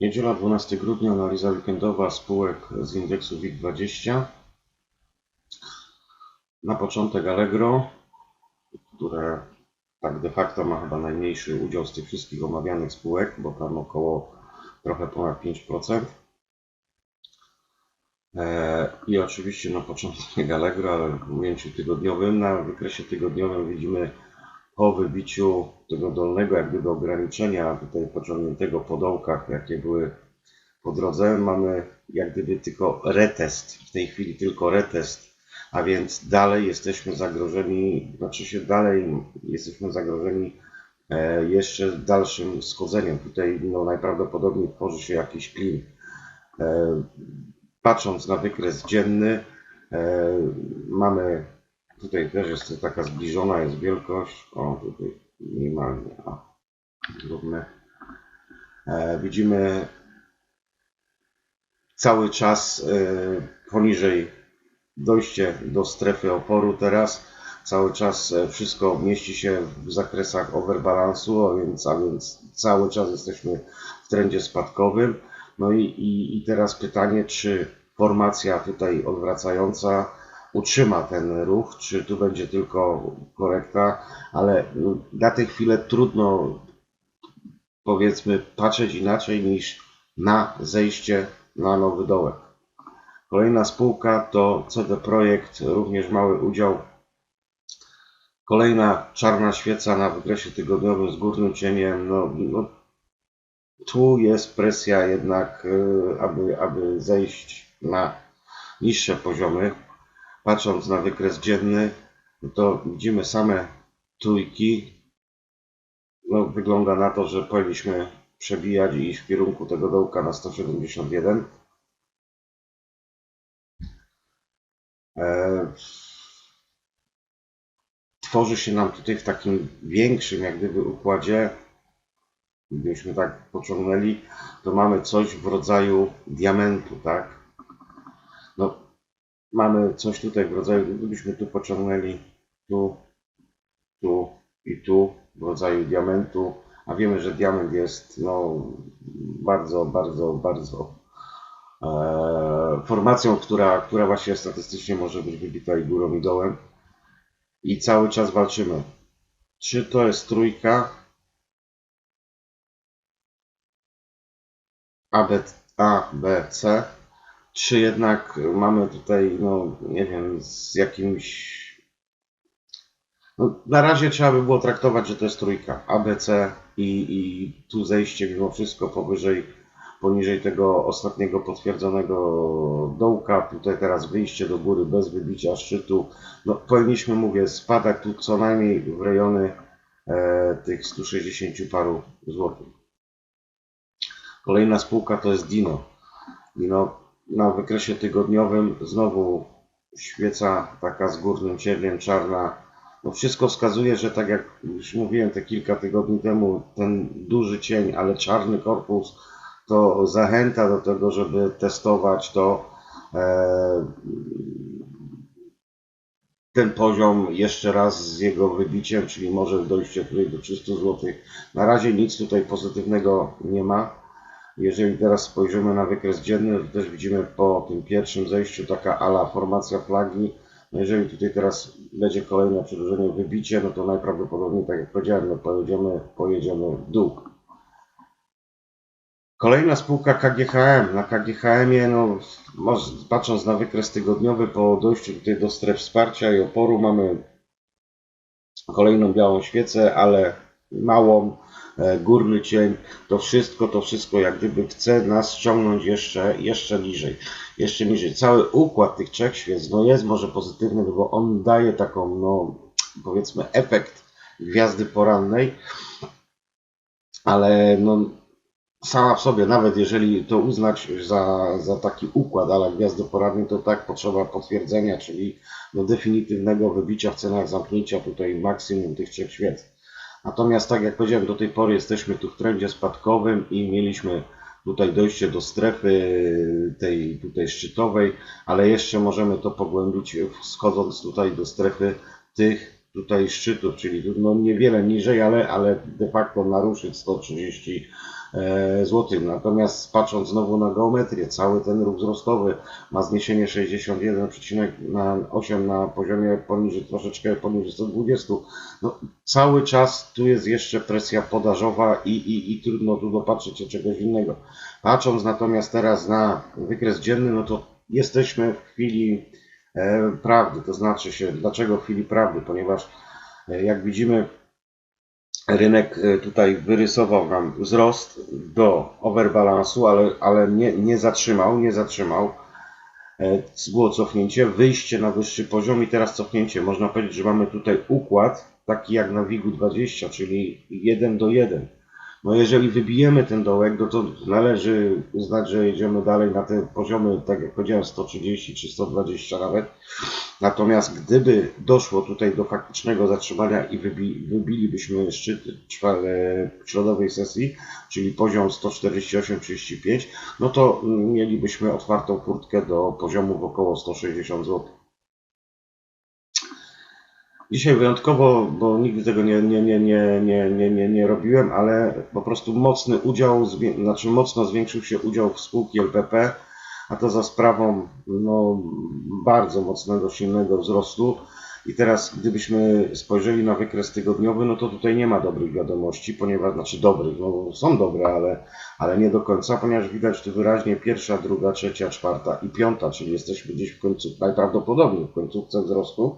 Niedziela 12 grudnia, analiza weekendowa spółek z indeksu WIG20. Na początek Allegro, które tak de facto ma chyba najmniejszy udział z tych wszystkich omawianych spółek, bo tam około trochę ponad 5%. E, I oczywiście na początek Allegro, ale w ujęciu tygodniowym. Na wykresie tygodniowym widzimy po wybiciu tego dolnego jak gdyby ograniczenia tutaj pociągniętego po dołkach, jakie były po drodze, mamy jak gdyby tylko retest, w tej chwili tylko retest, a więc dalej jesteśmy zagrożeni, znaczy się dalej jesteśmy zagrożeni e, jeszcze dalszym schodzeniem. Tutaj no, najprawdopodobniej tworzy się jakiś klin. E, patrząc na wykres dzienny, e, mamy Tutaj też jest taka zbliżona jest wielkość. O, tutaj minimalnie. A, zróbmy. E, widzimy cały czas e, poniżej dojście do strefy oporu teraz. Cały czas e, wszystko mieści się w zakresach overbalansu, a więc, a więc cały czas jesteśmy w trendzie spadkowym. No i, i, i teraz pytanie, czy formacja tutaj odwracająca utrzyma ten ruch, czy tu będzie tylko korekta, ale na tę chwilę trudno powiedzmy patrzeć inaczej niż na zejście na nowy dołek. Kolejna spółka to CD Projekt, również mały udział. Kolejna czarna świeca na wykresie tygodniowym z górnym cieniem. No, no, tu jest presja jednak, y, aby, aby zejść na niższe poziomy patrząc na wykres dzienny, no to widzimy same trójki. No, wygląda na to, że powinniśmy przebijać i iść w kierunku tego dołka na 171. E, tworzy się nam tutaj w takim większym jak gdyby układzie, gdybyśmy tak pociągnęli, to mamy coś w rodzaju diamentu, tak? Mamy coś tutaj w rodzaju, gdybyśmy tu pociągnęli tu, tu i tu w rodzaju diamentu, a wiemy, że diament jest no, bardzo, bardzo, bardzo e, formacją, która, która właśnie statystycznie może być wybita i górą i dołem. I cały czas walczymy. Czy to jest trójka? A, B, A, B, C czy jednak mamy tutaj, no nie wiem, z jakimś. No, na razie trzeba by było traktować, że to jest trójka ABC i, i tu zejście mimo wszystko powyżej, poniżej tego ostatniego potwierdzonego dołka. Tutaj teraz wyjście do góry bez wybicia szczytu. No, powinniśmy, mówię, spadać tu co najmniej w rejony e, tych 160 paru złotych. Kolejna spółka to jest Dino. Dino na wykresie tygodniowym znowu świeca taka z górnym cieniem czarna. No wszystko wskazuje, że tak jak już mówiłem te kilka tygodni temu, ten duży cień, ale czarny korpus to zachęta do tego, żeby testować to e, ten poziom jeszcze raz z jego wybiciem, czyli może dojście tutaj do 300 zł. Na razie nic tutaj pozytywnego nie ma. Jeżeli teraz spojrzymy na wykres dzienny, to też widzimy po tym pierwszym zejściu taka ala formacja flagi. No jeżeli tutaj teraz będzie kolejne przedłużenie wybicie, no to najprawdopodobniej, tak jak powiedziałem, no pojedziemy, pojedziemy w dół. Kolejna spółka KGHM. Na KGHM-ie, no, patrząc na wykres tygodniowy, po dojściu tutaj do stref wsparcia i oporu mamy kolejną białą świecę, ale małą, górny cień, to wszystko, to wszystko jak gdyby chce nas ściągnąć jeszcze, jeszcze niżej, jeszcze niżej. Cały układ tych trzech świec, no jest może pozytywny, bo on daje taką, no powiedzmy efekt gwiazdy porannej, ale no sama w sobie, nawet jeżeli to uznać za, za taki układ ale gwiazdy porannej, to tak potrzeba potwierdzenia, czyli do definitywnego wybicia w cenach zamknięcia tutaj maksimum tych trzech świec. Natomiast tak jak powiedziałem, do tej pory jesteśmy tu w trendzie spadkowym i mieliśmy tutaj dojście do strefy tej tutaj szczytowej, ale jeszcze możemy to pogłębić schodząc tutaj do strefy tych tutaj szczytów, czyli no niewiele niżej, ale, ale de facto naruszyć 130 e, złotych. Natomiast patrząc znowu na geometrię, cały ten ruch wzrostowy ma zniesienie 61,8 na poziomie poniżej, troszeczkę poniżej 120. No, cały czas tu jest jeszcze presja podażowa i, i, i trudno tu dopatrzeć się czegoś innego. Patrząc natomiast teraz na wykres dzienny, no to jesteśmy w chwili e, prawdy, to znaczy się, dlaczego w chwili prawdy, ponieważ e, jak widzimy, rynek e, tutaj wyrysował nam wzrost do overbalansu, ale, ale nie, nie zatrzymał, nie zatrzymał. E, Było cofnięcie, wyjście na wyższy poziom i teraz cofnięcie. Można powiedzieć, że mamy tutaj układ taki jak na WIG-u 20, czyli 1 do 1. No jeżeli wybijemy ten dołek, no to należy uznać, że jedziemy dalej na te poziomy, tak jak powiedziałem, 130 czy 120 nawet. Natomiast gdyby doszło tutaj do faktycznego zatrzymania i wybi, wybilibyśmy szczyt środowej sesji, czyli poziom 148,35, no to mm, mielibyśmy otwartą furtkę do poziomów około 160 zł. Dzisiaj wyjątkowo, bo nigdy tego nie, nie, nie, nie, nie, nie, nie, nie robiłem, ale po prostu mocny udział, znaczy mocno zwiększył się udział w spółki LPP, a to za sprawą no, bardzo mocnego, silnego wzrostu. I teraz, gdybyśmy spojrzeli na wykres tygodniowy, no to tutaj nie ma dobrych wiadomości, ponieważ, znaczy dobrych, no są dobre, ale, ale nie do końca, ponieważ widać tu wyraźnie pierwsza, druga, trzecia, czwarta i piąta, czyli jesteśmy gdzieś w końcu, najprawdopodobniej w końcówce wzrostu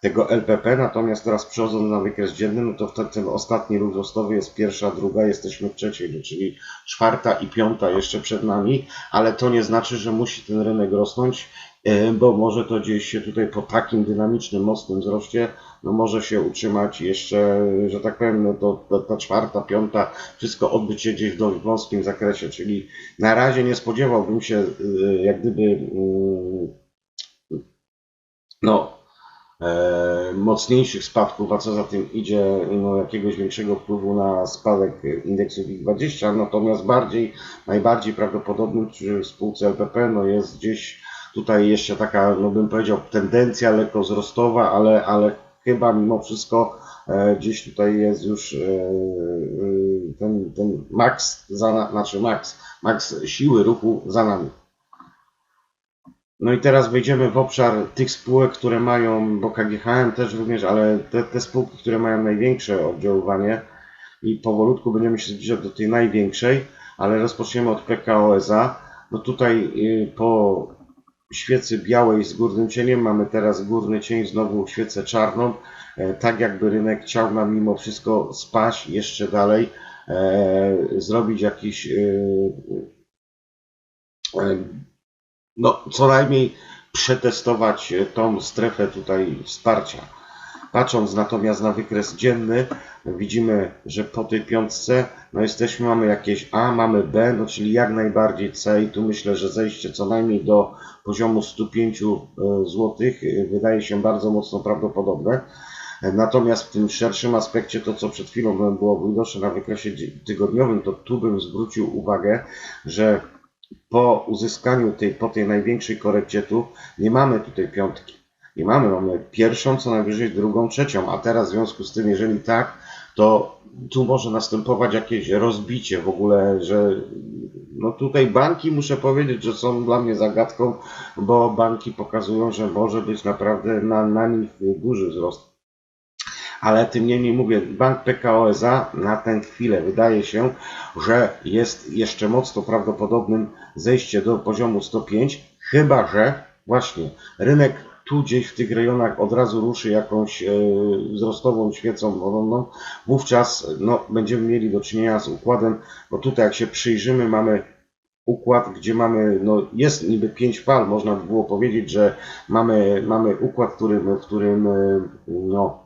tego LPP, natomiast teraz przechodząc na wykres dzienny, no to wtedy ten ostatni ruch wzrostowy jest pierwsza, druga, jesteśmy w trzeciej, no czyli czwarta i piąta jeszcze przed nami, ale to nie znaczy, że musi ten rynek rosnąć, e, bo może to gdzieś się tutaj po takim dynamicznym, mocnym wzroście, no może się utrzymać jeszcze, że tak powiem, no to, ta czwarta, piąta, wszystko odbyć się gdzieś w dość wąskim zakresie, czyli na razie nie spodziewałbym się e, jak gdyby mm, no, mocniejszych spadków, a co za tym idzie, no, jakiegoś większego wpływu na spadek indeksu WIG20, natomiast bardziej, najbardziej prawdopodobnym przy spółce LPP no, jest gdzieś tutaj jeszcze taka, no bym powiedział, tendencja lekko wzrostowa, ale, ale chyba mimo wszystko e, gdzieś tutaj jest już e, e, ten, ten za, na- znaczy maks, maks siły ruchu za nami. No i teraz wejdziemy w obszar tych spółek, które mają, bo KGHM też również, ale te, te spółki, które mają największe oddziaływanie i powolutku będziemy się zbliżać do tej największej, ale rozpoczniemy od PKO. No tutaj y, po świecy białej z górnym cieniem mamy teraz górny cień, znowu świecę czarną, e, tak jakby rynek chciał nam mimo wszystko spaść jeszcze dalej, e, zrobić jakiś e, e, no, co najmniej przetestować e, tą strefę tutaj wsparcia. Patrząc natomiast na wykres dzienny, widzimy, że po tej piątce no jesteśmy, mamy jakieś A, mamy B, no czyli jak najbardziej C i tu myślę, że zejście co najmniej do poziomu 105 zł wydaje się bardzo mocno prawdopodobne. E, Natomiast w tym szerszym aspekcie, to co przed chwilą było widoczne na wykresie tygodniowym, to tu bym zwrócił uwagę, że po uzyskaniu tej, po tej największej korekcie tu, nie mamy tutaj piątki. Nie mamy, mamy pierwszą, co najwyżej drugą, trzecią, a teraz w związku z tym, jeżeli tak, to tu może następować jakieś rozbicie w ogóle, że no tutaj banki muszę powiedzieć, że są dla mnie zagadką, bo banki pokazują, że może być naprawdę na, na nich duży wzrost. Ale tym niemniej mówię, bank PKO SA na tę chwilę wydaje się, że jest jeszcze mocno prawdopodobnym zejście do poziomu 105, chyba że właśnie rynek tu gdzieś w tych rejonach od razu ruszy jakąś e, wzrostową świecą oronną, wówczas no, będziemy mieli do czynienia z układem, bo tutaj jak się przyjrzymy, mamy układ, gdzie mamy, no jest niby pięć fal, można by było powiedzieć, że mamy, mamy układ, którym, w którym e, no,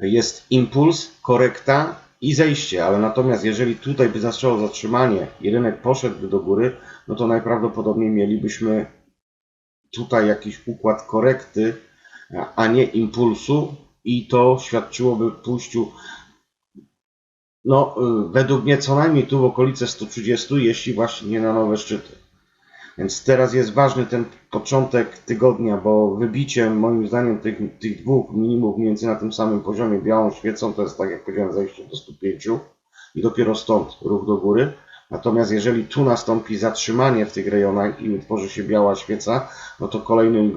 jest impuls, korekta i zejście, ale natomiast jeżeli tutaj by zaczęło zatrzymanie i rynek poszedłby do góry, no to najprawdopodobniej mielibyśmy tutaj jakiś układ korekty, a nie impulsu i to świadczyłoby pójściu no według mnie co najmniej tu w okolice 130, jeśli właśnie nie na nowe szczyty. Więc teraz jest ważny ten początek tygodnia, bo wybicie moim zdaniem tych, tych dwóch minimów mniej więcej na tym samym poziomie białą świecą to jest tak jak powiedziałem zejście do 105. i dopiero stąd ruch do góry. Natomiast jeżeli tu nastąpi zatrzymanie w tych rejonach i utworzy się biała świeca, no to kolejnym,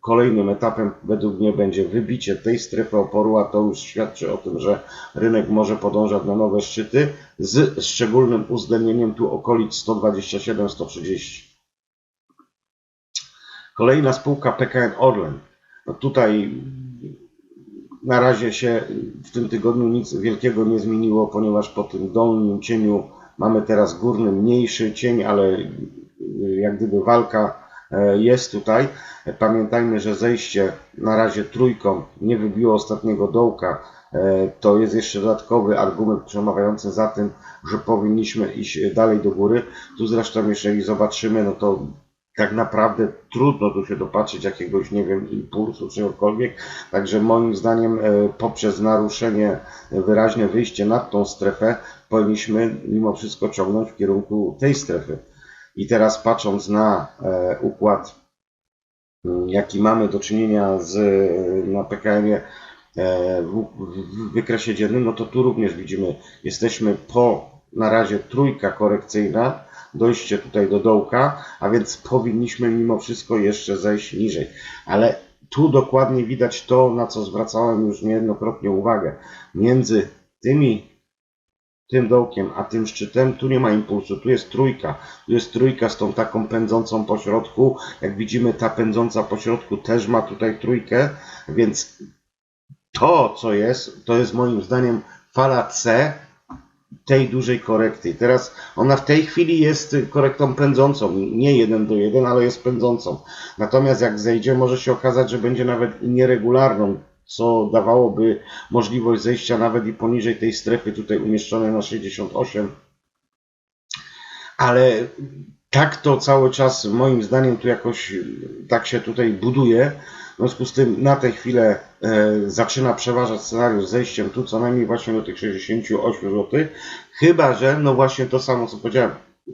kolejnym etapem według mnie będzie wybicie tej strefy oporu, a to już świadczy o tym, że rynek może podążać na nowe szczyty z szczególnym uwzględnieniem tu okolic 127-130. Kolejna spółka PKN Orlen. No tutaj na razie się w tym tygodniu nic wielkiego nie zmieniło, ponieważ po tym dolnym cieniu mamy teraz górny, mniejszy cień, ale y, jak gdyby walka e, jest tutaj. Pamiętajmy, że zejście na razie trójką nie wybiło ostatniego dołka. E, To jest jeszcze dodatkowy argument przemawiający za tym, że powinniśmy iść dalej do góry. Tu zresztą, jeżeli zobaczymy, no to tak naprawdę trudno tu się dopatrzyć jakiegoś, nie wiem, impulsu, czegokolwiek. Także moim zdaniem e, poprzez naruszenie, e, wyraźne wyjście nad tą strefę, powinniśmy mimo wszystko ciągnąć w kierunku tej strefy. I teraz patrząc na e, układ, m, jaki mamy do czynienia z, na PKM-ie w, w wykresie dziennym, no to tu również widzimy, jesteśmy po na razie trójka korekcyjna, dojście tutaj do dołka, a więc powinniśmy mimo wszystko jeszcze zejść niżej. Ale tu dokładnie widać to, na co zwracałem już niejednokrotnie uwagę. Między tymi, tym dołkiem, a tym szczytem, tu nie ma impulsu, tu jest trójka. Tu jest trójka z tą taką pędzącą po środku. Jak widzimy, ta pędząca po środku też ma tutaj trójkę, więc to, co jest, to jest moim zdaniem fala C tej dużej korekty. Teraz ona w tej chwili jest korektą pędzącą, nie jeden do jeden, ale jest pędzącą. Natomiast jak zejdzie, może się okazać, że będzie nawet nieregularną, co dawałoby możliwość zejścia nawet i poniżej tej strefy tutaj umieszczonej na 68. Ale tak to cały czas moim zdaniem tu jakoś tak się tutaj buduje. W związku z tym na tę chwilę e, zaczyna przeważać scenariusz z zejściem tu co najmniej właśnie do tych 68 zł. Chyba, że no właśnie to samo co powiedziałem,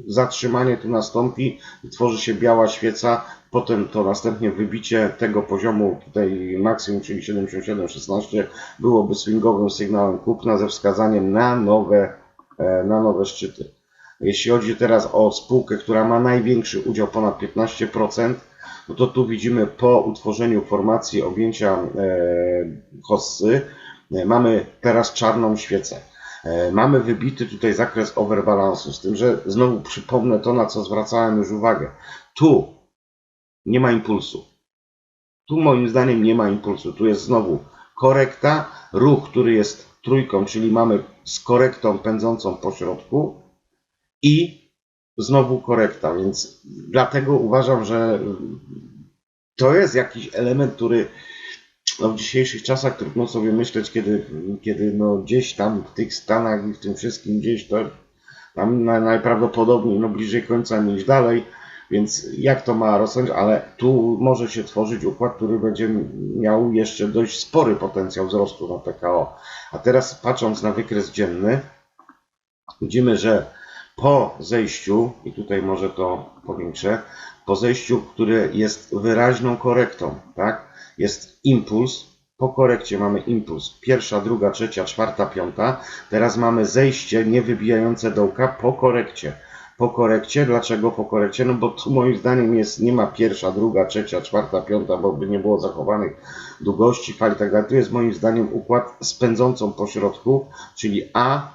zatrzymanie tu nastąpi, tworzy się biała świeca, potem to następnie wybicie tego poziomu tutaj maksimum, czyli 77,16 byłoby swingowym sygnałem kupna ze wskazaniem na nowe, e, na nowe szczyty. Jeśli chodzi teraz o spółkę, która ma największy udział, ponad 15%, no to tu widzimy po utworzeniu formacji objęcia e, hossy, e, mamy teraz czarną świecę. E, Mamy wybity tutaj zakres overbalansu, z tym, że znowu przypomnę to, na co zwracałem już uwagę. Tu nie ma impulsu. Tu moim zdaniem nie ma impulsu. Tu jest znowu korekta, ruch, który jest trójką, czyli mamy z korektą pędzącą po środku i znowu korekta, więc dlatego uważam, że to jest jakiś element, który no, w dzisiejszych czasach trudno sobie myśleć, kiedy, kiedy no, gdzieś tam w tych Stanach i w tym wszystkim gdzieś to tam na, najprawdopodobniej no, bliżej końca niż dalej, więc jak to ma rosnąć, ale tu może się tworzyć układ, który będzie miał jeszcze dość spory potencjał wzrostu na PKO. A teraz patrząc na wykres dzienny, widzimy, że po zejściu, i tutaj może to powiększę, po zejściu, które jest wyraźną korektą, tak? Jest impuls, po korekcie mamy impuls. Pierwsza, druga, trzecia, czwarta, piąta. Teraz mamy zejście niewybijające dołka po korekcie. Po korekcie, dlaczego po korekcie? No bo tu moim zdaniem jest, nie ma pierwsza, druga, trzecia, czwarta, piąta, bo by nie było zachowanych długości fali i tak dalej. Tu jest moim zdaniem układ z pędzącą po środku, czyli A,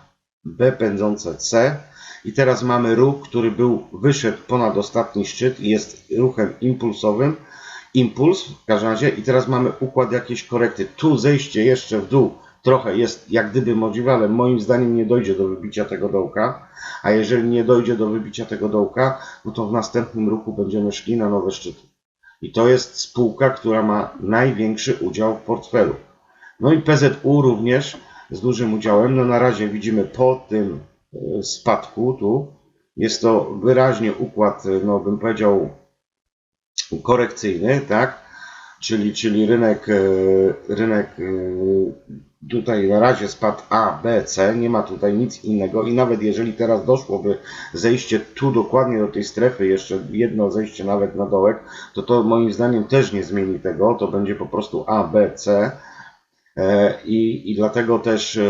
B pędzące C, i teraz mamy ruch, który był, wyszedł ponad ostatni szczyt i jest ruchem impulsowym. Impuls w każdym razie i teraz mamy układ jakiejś korekty. Tu zejście jeszcze w dół trochę jest jak gdyby możliwe, ale moim zdaniem nie dojdzie do wybicia tego dołka. A jeżeli nie dojdzie do wybicia tego dołka, no to w następnym ruchu będziemy szli na nowe szczyty. I to jest spółka, która ma największy udział w portfelu. No i PZU również z dużym udziałem. No na razie widzimy po tym spadku tu jest to wyraźnie układ, e, no bym powiedział, korekcyjny, tak? Czyli, czyli rynek, e, rynek e, tutaj na razie spadł A, B, C, nie ma tutaj nic innego i nawet jeżeli teraz doszłoby zejście tu dokładnie do tej strefy, jeszcze jedno zejście nawet na dołek, to to moim zdaniem też nie zmieni tego, to będzie po prostu A, B, C. E, I, I dlatego też e,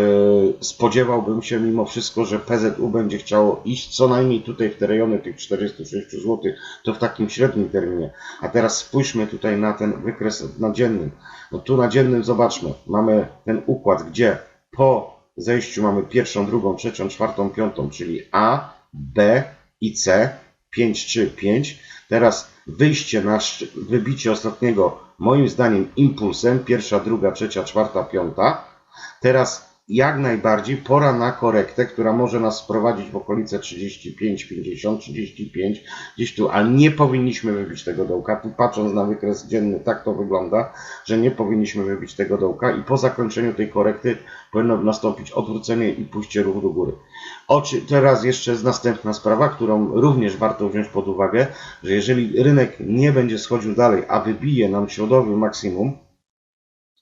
spodziewałbym się mimo wszystko, że PZU będzie chciało iść co najmniej tutaj w te rejony tych 46 zł, to w takim średnim terminie. A teraz spójrzmy tutaj na ten wykres na dziennym. No tu na dziennym zobaczmy, mamy ten układ, gdzie po zejściu mamy pierwszą, drugą, trzecią, czwartą, piątą, czyli A, B i C, 5, 3, 5. Teraz wyjście na wybicie ostatniego, moim zdaniem, impulsem, pierwsza, druga, trzecia, czwarta, piąta. Teraz jak najbardziej pora na korektę, która może nas sprowadzić w okolice 35, 50, 35, gdzieś tu, ale nie powinniśmy wybić tego dołka. Tu patrząc na wykres dzienny, tak to wygląda, że nie powinniśmy wybić tego dołka i po zakończeniu tej korekty powinno nastąpić odwrócenie i pójście ruchu do góry. Oczy, teraz jeszcze jest następna sprawa, którą również warto wziąć pod uwagę, że jeżeli rynek nie będzie schodził dalej, a wybije nam środowy maksimum,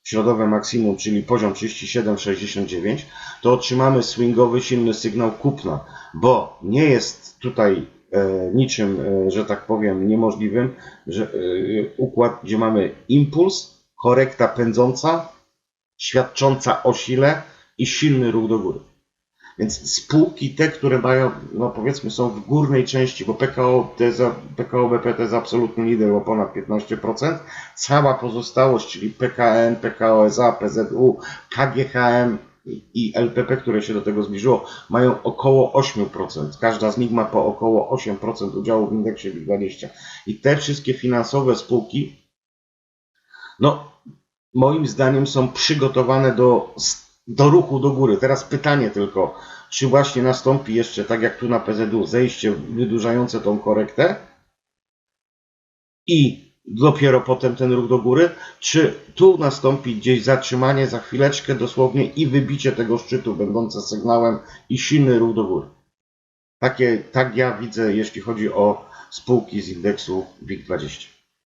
środowe maksimum, czyli poziom 37,69, to otrzymamy swingowy silny sygnał kupna, bo nie jest tutaj e, niczym, e, że tak powiem, niemożliwym, że e, układ, gdzie mamy impuls, korekta pędząca, świadcząca o sile i silny ruch do góry. Więc spółki te, które mają, no powiedzmy są w górnej części, bo PKO, za- PKO BP to jest absolutny lider o ponad 15%, cała pozostałość, czyli PKN, PKO SA, PZU, KGHM i LPP, które się do tego zbliżyło, mają około 8%. Każda z nich ma po około 8% udziału w indeksie WIG20. I te wszystkie finansowe spółki, no moim zdaniem są przygotowane do, do ruchu do góry. Teraz pytanie tylko, czy właśnie nastąpi jeszcze, tak jak tu na PZU, zejście wydłużające tą korektę i dopiero potem ten ruch do góry, czy tu nastąpi gdzieś zatrzymanie za chwileczkę dosłownie i wybicie tego szczytu będące sygnałem i silny ruch do góry. Takie, tak ja widzę, jeśli chodzi o spółki z indeksu WIG20.